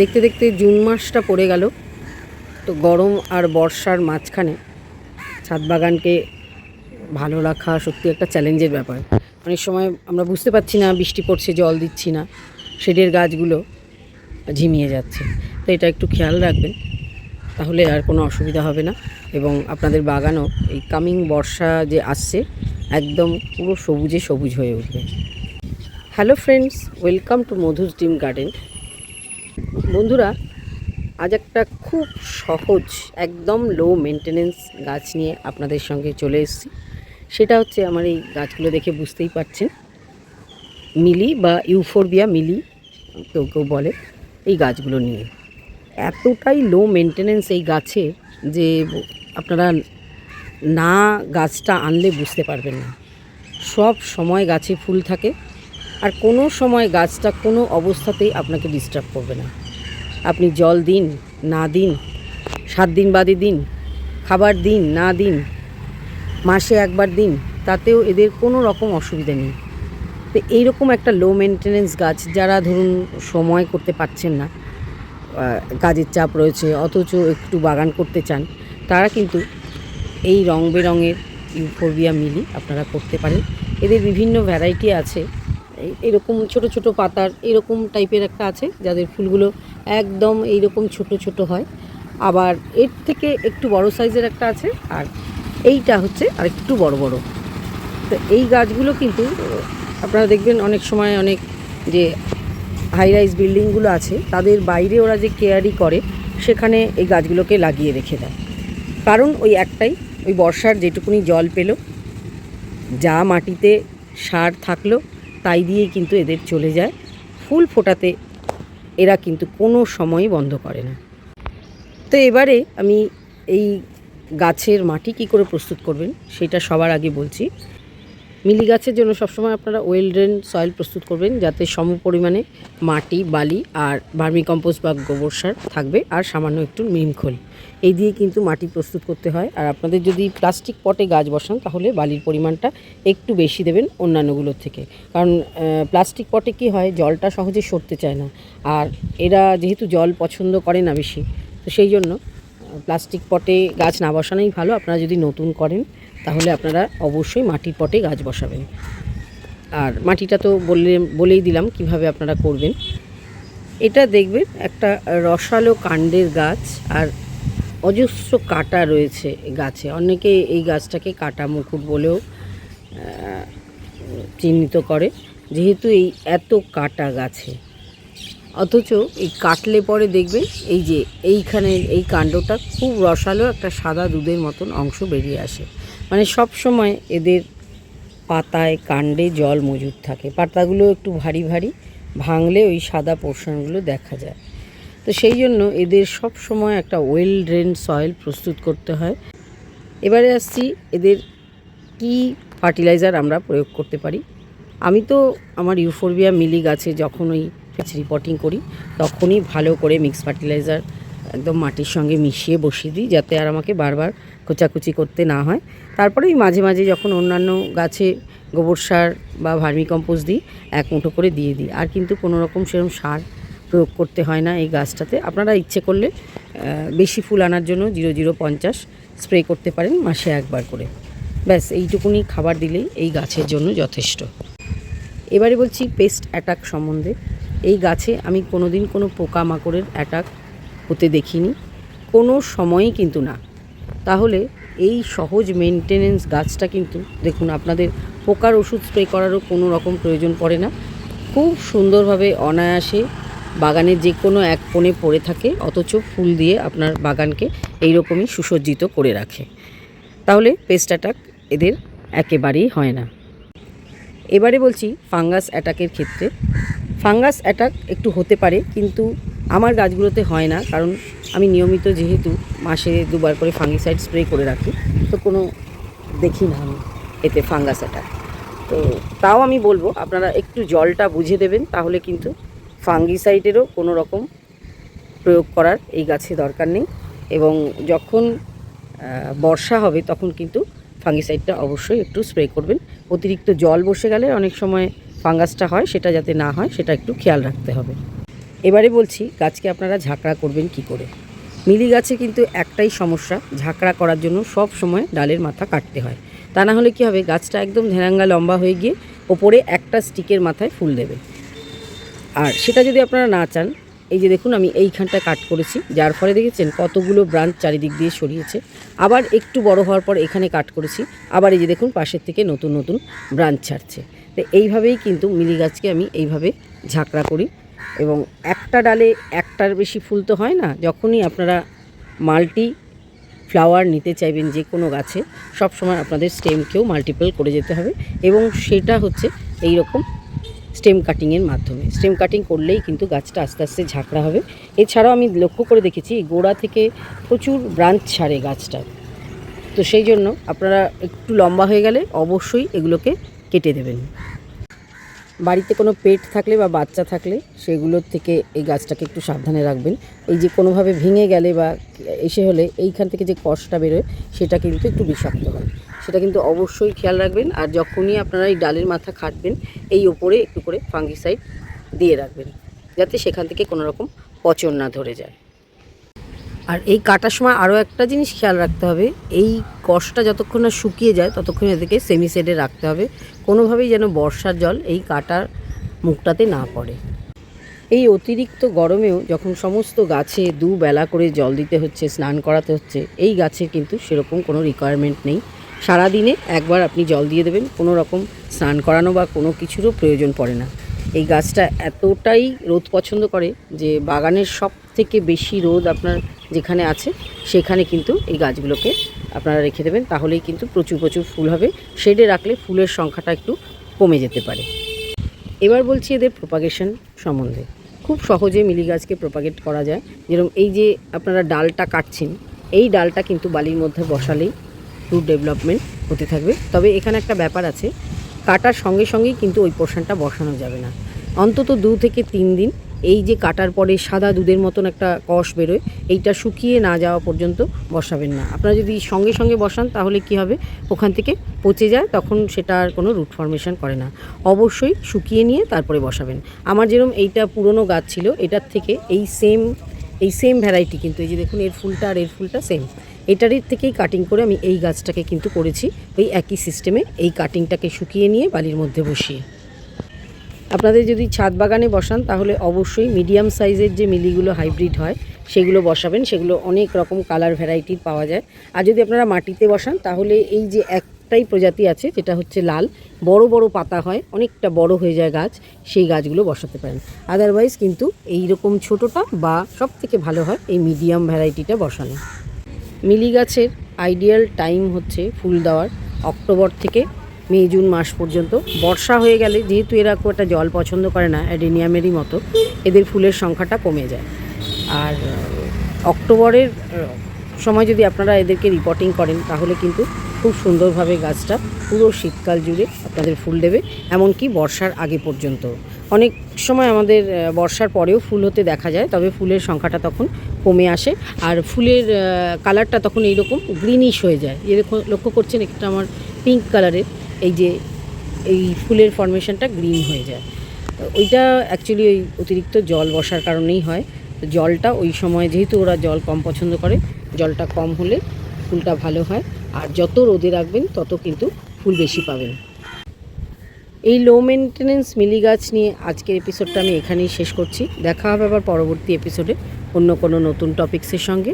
দেখতে দেখতে জুন মাসটা পড়ে গেল। তো গরম আর বর্ষার মাঝখানে ছাদ বাগানকে ভালো রাখা সত্যি একটা চ্যালেঞ্জের ব্যাপার। অনেক সময় আমরা বুঝতে পারছি না, বৃষ্টি পড়ছে, জল দিচ্ছি না, শেডের গাছগুলো ঝিমিয়ে যাচ্ছে। তো এটা একটু খেয়াল রাখবেন, তাহলে আর কোনো অসুবিধা হবে না। এবং আপনাদের বাগানও এই কামিং বর্ষা যে আসছে, একদম পুরো সবুজে সবুজ হয়ে উঠবে। Hello friends, welcome to Madhu's ডিম গার্ডেন। বন্ধুরা, আজ একটা খুব সহজ, একদম লো মেনটেনেন্স গাছ নিয়ে আপনাদের সঙ্গে চলে এসেছি। সেটা হচ্ছে আমার এই গাছগুলো দেখে বুঝতেই পারছেন। মিলি বা ইউফোরবিয়া মিলি, কেউ কেউ বলে, এই গাছগুলো নিয়ে। এতটাই লো মেনটেনেন্স এই গাছে যে আপনারা না গাছটা আনলে বুঝতে পারবেন না। সব সময় গাছে ফুল থাকে, আর কোনো সময় গাছটা কোনো অবস্থাতেই আপনাকে ডিস্টার্ব করবে না। আপনি জল দিন, না দিন, সাত দিন বাদে দিন, খাবার দিন, না দিন, মাসে একবার দিন, তাতেও এদের কোনো রকম অসুবিধা নেই। তো এইরকম একটা লো মেনটেনেন্স গাছ যারা ধরুন সময় করতে পারছেন না কাজের চাপ রয়েছে, অথচ একটু বাগান করতে চান, তারা কিন্তু এই রং বেরঙের ইউফোরবিয়া মিলি আপনারা করতে পারেন। এদের বিভিন্ন ভ্যারাইটি আছে। এরকম ছোট ছোট পাতার এরকম টাইপের একটা আছে, যাদের ফুলগুলো একদম এইরকম ছোট ছোট হয়। আবার এর থেকে একটু বড় সাইজের একটা আছে, আর এইটা হচ্ছে আর একটু বড় বড়। তো এই গাছগুলো কিন্তু, আপনারা দেখবেন অনেক সময় অনেক যে হাই রাইজ বিল্ডিংগুলো আছে, তাদের বাইরে ওরা যে কেয়ারি করে, সেখানে এই গাছগুলোকে লাগিয়ে রেখে দেয়। কারণ ওই একটাই, ওই বর্ষার যেটুকুনি জল পেল, যা মাটিতে সার থাকল তাই দিয়েই কিন্তু এদের চলে যায়। ফুল ফোটাতে এরা কিন্তু কোনো সময় বন্ধ করে না। তো এবারে আমি এই গাছের মাটি কি করে প্রস্তুত করবেন সেটা সবার আগে বলছি। মিলি গাছের জন্য সবসময় আপনারা ওয়েল ড্রেন সয়েল প্রস্তুত করবেন যাতে সম পরিমাণে মাটি, বালি আর ভার্মি কম্পোস্ট বা গোবর সার থাকবে আর সামান্য একটু নিম খোল। এই দিয়ে কিন্তু মাটি প্রস্তুত করতে হয়। আর আপনাদের যদি প্লাস্টিক পটে গাছ বসান, তাহলে বালির পরিমাণটা একটু বেশি দেবেন অন্যান্যগুলোর থেকে। কারণ প্লাস্টিক পটে কি হয়, জলটা সহজে সরতে চায় না। আর এরা যেহেতু জল পছন্দ করে না বেশি, তো সেই জন্য প্লাস্টিক পটে গাছ না বসানোই ভালো। আপনারা যদি নতুন করেন তাহলে আপনারা অবশ্যই মাটির পটে গাছ বসাবেন। আর মাটিটা তো বললে, বলেই দিলাম কীভাবে আপনারা করবেন। এটা দেখবেন, একটা রসালো কাণ্ডের গাছ আর অজস্র কাটা রয়েছে গাছে। অনেকে এই গাছটাকে কাটা মুকুট বলেও চিহ্নিত করে। যেহেতু এই এত কাটা গাছে। অথচ এই কাটলে পরে দেখবে এই যে এইখানে এই কাণ্ডটা খুব রসালো একটা সাদা দুধের মতন অংশ বেরিয়ে আসে। মানে সব সময় এদের পাতায়, কাণ্ডে জল মজুদ থাকে। পাতাগুলো একটু ভারী ভারী, ভাঙলে ওই সাদা পোর্শনগুলো দেখা যায়। তো সেই জন্য এদের সব সময় একটা ওয়েল ড্রেন সয়েল প্রস্তুত করতে হয়। এবারে আসছি এদের কি ফার্টিলাইজার আমরা প্রয়োগ করতে পারি। আমি তো আমার ইউফোরবিয়া মিলি গাছে যখন ওই রিপোর্টিং করি, তখনই ভালো করে মিক্স ফার্টিলাইজার একদম মাটির সঙ্গে মিশিয়ে বসিয়ে দিই, যাতে আর আমাকে বারবার খোঁচাকুচি করতে না হয়। তারপরে ওই মাঝে মাঝে যখন অন্যান্য গাছে গোবর সার বা ভার্মি কম্পোস্ট দিই, এক মুঠো করে দিয়ে দিই। আর কিন্তু কোনো রকম সেরকম সার প্রয়োগ করতে হয় না এই গাছটাতে। আপনারা ইচ্ছে করলে বেশি ফুল আনার জন্য জিরো জিরো পঞ্চাশ স্প্রে করতে পারেন মাসে একবার করে। ব্যাস, এইটুকুনি খাবার দিলেই এই গাছের জন্য যথেষ্ট। এবারে বলছি পেস্ট অ্যাটাক সম্বন্ধে। এই গাছে আমি কোনো দিন কোনো পোকামাকড়ের অ্যাটাক হতে দেখিনি, কোনো সময়ই কিন্তু না। তাহলে এই সহজ মেনটেনেন্স গাছটা কিন্তু, দেখুন আপনাদের পোকার ওষুধ স্প্রে করারও কোনো রকম প্রয়োজন পড়ে না। খুব সুন্দরভাবে অনায়াসে বাগানের যে কোনো এক কোণে পড়ে থাকে, অথচ ফুল দিয়ে আপনার বাগানকে এইরকমই সুসজ্জিত করে রাখে। তাহলে পেস্ট অ্যাটাক এদের একেবারেই হয় না। এবারে বলছি ফাঙ্গাস অ্যাটাকের ক্ষেত্রে ফাঙ্গাস অ্যাটাক একটু হতে পারে, কিন্তু আমার গাছগুলোতে হয় না, কারণ আমি নিয়মিত যেহেতু মাসে দুবার করে ফাঙ্গিসাইড স্প্রে করে রাখি, তো কোনো দেখি না আমি এতে ফাঙ্গাস অ্যাটাক। তো তাও আমি বলব, আপনারা একটু জলটা বুঝে দেবেন, তাহলে কিন্তু ফাঙ্গিসাইডেরও কোনো রকম প্রয়োগ করার এই গাছে দরকার নেই, এবং যখন বর্ষা হবে তখন কিন্তু ফাঙ্গিসাইডটা অবশ্যই একটু স্প্রে করবেন। অতিরিক্ত জল বসে গেলে অনেক সময় ফাঙ্গাসটা হয়, সেটা যাতে না হয়, সেটা একটু খেয়াল রাখতে হবে। এবারে বলছি, গাছকে আপনারা ঝাঁকড়া করবেন কি করে? মিলি গাছে কিন্তু একটাই সমস্যা, ঝাঁকড়া করার জন্য সব সময় ডালের মাথা কাটতে হয়। তা না হলে কী হবে, গাছটা একদম ধেরাঙ্গা লম্বা হয়ে গিয়ে ওপরে একটা স্টিকের মাথায় ফুল দেবে। আর সেটা যদি আপনারা না চান এই যে দেখুন, আমি এইখানটা কাট করেছি। যার ফলে দেখেছেন কতগুলো ব্রাঞ্চ চারিদিক দিয়ে সরিয়েছে। আবার একটু বড় হওয়ার পর এখানে কাট করেছি। আবার এই যে দেখুন, পাশের থেকে নতুন নতুন ব্রাঞ্চ ছাড়ছে। তো এইভাবেই কিন্তু মিলি গাছকে আমি এইভাবে ঝাঁকড়া করি এবং একটা ডালে একটার বেশি ফুল তো হয় না। যখনই আপনারা মাল্টি ফ্লাওয়ার নিতে চাইবেন যে কোনো গাছে, সবসময় আপনাদের স্টেমকেও মাল্টিপল করে যেতে হবে এবং সেটা হচ্ছে এই রকম স্টেম কাটিংয়ের মাধ্যমে। স্টেম কাটিং করলেই কিন্তু গাছটা আস্তে আস্তে ঝাঁকড়া হবে। এছাড়াও আমি লক্ষ্য করে দেখেছি গোড়া থেকে প্রচুর ব্রাঞ্চ ছাড়ে গাছটার তো সেই জন্য আপনারা একটু লম্বা হয়ে গেলে অবশ্যই এগুলোকে কেটে দেবেন। বাড়িতে কোনো পেট থাকলে বা বাচ্চা থাকলে সেগুলোর থেকে এই গাছটাকে একটু সাবধানে রাখবেন। এই যে কোনোভাবে ভেঙে গেলে বা এসে হলে এইখান থেকে যে কষটা বেরোয়, সেটা কিন্তু একটু বিষাক্ত হয়। সেটা কিন্তু অবশ্যই খেয়াল রাখবেন আর যখনই আপনারা এই ডালের মাথা খাটবেন, এই ওপরে একটু করে ফাঙ্গিসাইড দিয়ে রাখবেন, যাতে সেখান থেকে কোনো রকম পচন না ধরে যায়। আর এই কাটার সময় আরও একটা জিনিস খেয়াল রাখতে হবে, এই কষটা যতক্ষণ না শুকিয়ে যায়, ততক্ষণ এদেরকে সেমি সেডে রাখতে হবে, কোনোভাবেই যেন বর্ষার জল এই কাটার মুখটাতে না পড়ে। এই অতিরিক্ত গরমেও যখন সমস্ত গাছে দুবেলা করে জল দিতে হচ্ছে, স্নান করাতে হচ্ছে, এই গাছের কিন্তু সেরকম কোনো রিকোয়ারমেন্ট নেই। সারাদিনে একবার আপনি জল দিয়ে দেবেন, কোনো রকম স্নান করানো বা কোনো কিছুরও প্রয়োজন পড়ে না। এই গাছটা এতটাই রোদ পছন্দ করে যে বাগানের সব থেকে বেশি রোদ আপনার যেখানে আছে, সেখানে কিন্তু এই গাছগুলোকে আপনারা রেখে দেবেন। তাহলেই কিন্তু প্রচুর প্রচুর ফুল হবে। শেডে রাখলে ফুলের সংখ্যাটা একটু কমে যেতে পারে। এবার বলছি এদের প্রোপাগেশন সম্বন্ধে। খুব সহজে মিলি গাছকে প্রোপাগেট করা যায়। যেরকম এই যে আপনারা ডালটা কাটছেন, এই ডালটা কিন্তু বালির মধ্যে বসালেই রুট ডেভেলপমেন্ট হতে থাকবে। তবে এখানে একটা ব্যাপার আছে, কাটার সঙ্গে সঙ্গেই কিন্তু ওই পোর্শনটা বসানো যাবে না। অন্তত দু থেকে তিন দিন এই যে কাটার পরে সাদা দুধের মতন একটা কষ বেরোয়, এইটা শুকিয়ে না যাওয়া পর্যন্ত বসাবেন না। আপনারা যদি সঙ্গে সঙ্গে বসান, তাহলে কি হবে? ওখান থেকে পচে যায়, তখন সেটা আর কোনো রুট ফর্মেশন করে না। অবশ্যই শুকিয়ে নিয়ে তারপরে বসাবেন। আমার যেরকম এইটা পুরনো গাছ ছিল, এটার থেকে এই সেম এই সেম ভ্যারাইটি কিন্তু, এই যে দেখুন, এর ফুলটা আর এর ফুলটা সেম এটারই থেকেই কাটিং করে আমি এই গাছটাকে কিন্তু করেছি। ওই একই সিস্টেমে এই কাটিংটাকে শুকিয়ে নিয়ে বালির মধ্যে বসিয়ে। আপনাদের যদি ছাদ বাগানে বসান, তাহলে অবশ্যই মিডিয়াম সাইজের যে মিলিগুলো হাইব্রিড হয়, সেগুলো বসাবেন। সেগুলো অনেক রকম কালার ভ্যারাইটির পাওয়া যায়। আর যদি আপনারা মাটিতে বসান, তাহলে এই যে একটাই প্রজাতি আছে, যেটা হচ্ছে লাল, বড় বড় পাতা হয়, অনেকটা বড় হয়ে যায় গাছ, সেই গাছগুলো বসাতে পারেন। আদারওয়াইজ কিন্তু এই রকম ছোটোটা বা সব থেকে ভালো হয় এই মিডিয়াম ভ্যারাইটিটা বসানো। মিলি গাছের আইডিয়াল টাইম হচ্ছে ফুল দেওয়ার, অক্টোবর থেকে মে, জুন মাস পর্যন্ত। বর্ষা হয়ে গেলে যেহেতু এরা খুব একটা জল পছন্দ করে না, অ্যাডেনিয়ামেরই মতো, এদের ফুলের সংখ্যাটা কমে যায়। আর অক্টোবরের সময় যদি আপনারা এদেরকে রিপোর্টিং করেন, তাহলে কিন্তু খুব সুন্দরভাবে গাছটা পুরো শীতকাল জুড়ে আপনাদের ফুল দেবে, এমনকি বর্ষার আগে পর্যন্ত। অনেক সময় আমাদের বর্ষার পরেও ফুল হতে দেখা যায়, তবে ফুলের সংখ্যাটা তখন কমে আসে। আর ফুলের কালারটা তখন এইরকম গ্রিনিশ হয়ে যায়। এরকম লক্ষ্য করছেন, একটা আমার পিঙ্ক কালারের এই যে, এই ফুলের ফর্মেশনটা গ্রিন হয়ে যায়। তো ওইটা অ্যাকচুয়ালি ওই অতিরিক্ত জল বসার কারণেই হয়। তো জলটা ওই সময়, যেহেতু ওরা জল কম পছন্দ করে, জলটা কম হলে ফুলটা ভালো হয়। আর যত রোদে রাখবেন, তত কিন্তু ফুল বেশি পাবেন। এই লো মেনটেনেন্স মিলি গাছ নিয়ে আজকের এপিসোডটা আমি এখানেই শেষ করছি। দেখা হবে আবার পরবর্তী এপিসোডে অন্য কোনো নতুন টপিক্সের সঙ্গে।